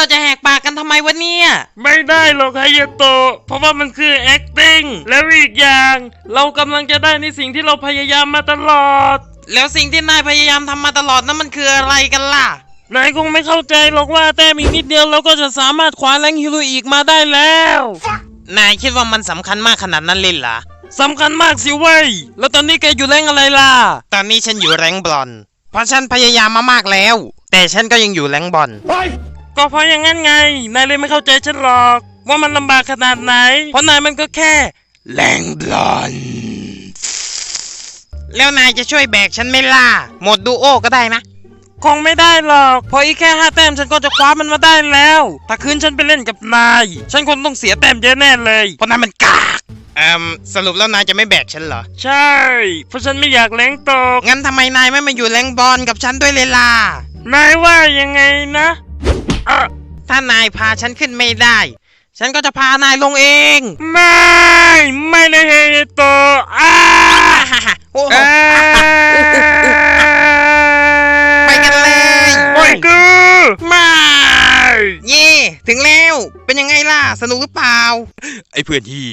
เราจะแหกปากกันทำไมวะเนี่ย ไม่ได้หรอกฮายาโตะเพราะว่ามันคือ acting แล้วอีกอย่าง เรากำลังจะได้ในสิ่งที่เราพยายามมาตลอด แล้วสิ่งที่นายพยายามทำมาตลอดนั้นมันคืออะไรกันล่ะ นายคงไม่เข้าใจหรอกว่าแต้มอีกนิดเดียวเราก็จะสามารถคว้าแรงฮิโรอีกมาได้แล้ว นายคิดว่ามันสำคัญมากขนาดนั้นเลยเหรอ สำคัญมากสิเว้ย แล้วตอนนี้แกอยู่แรงอะไรล่ะ ตอนนี้ฉันอยู่แรงค์บลอนด์เพราะฉันพยายามมามากแล้ว แต่ฉันก็ยังอยู่แรงค์บอล ก็เพราะอย่างนั้นไง นายเลยไม่เข้าใจฉันหรอก ว่ามันลำบากขนาดไหน เพราะนายมันก็แค่ แรงค์บลอนด์แล้วนายจะช่วยแบกฉันไหม่ล่ะโหมดดูโอก็ได้นะ คงไม่ได้หรอกเพราะอีกแค่ห้าแต้มฉันก็จะคว้ามันมาได้แล้ว ถ้าคืนฉันไปเล่นกับนาย ฉันคงต้องเสียแต้มเยอะแน่เลย เพราะนายมันกาก เอ่มสรุปแล้วนายจะไม่แบกฉันเหรอ ใช่ เพราะฉันไม่อยากแรงตกงั้นทำไมนายไม่มาอยู่แรงค์บอลกับฉันด้วยเลยล่ะ นายว่ายังไงนะอะ ถ้านายพาฉันขึ้นไม่ได้ ฉันก็จะพานายลงเอง ไม่ ไม่นะเฮยโตะอ้าโอ้โหเอ้ยไปกันเลยปล่อยกูไม่ เย่ถึงแล้ว เป็นยังไงล่ะ สนุกหรือเปล่า ไอ้เพื่อนที่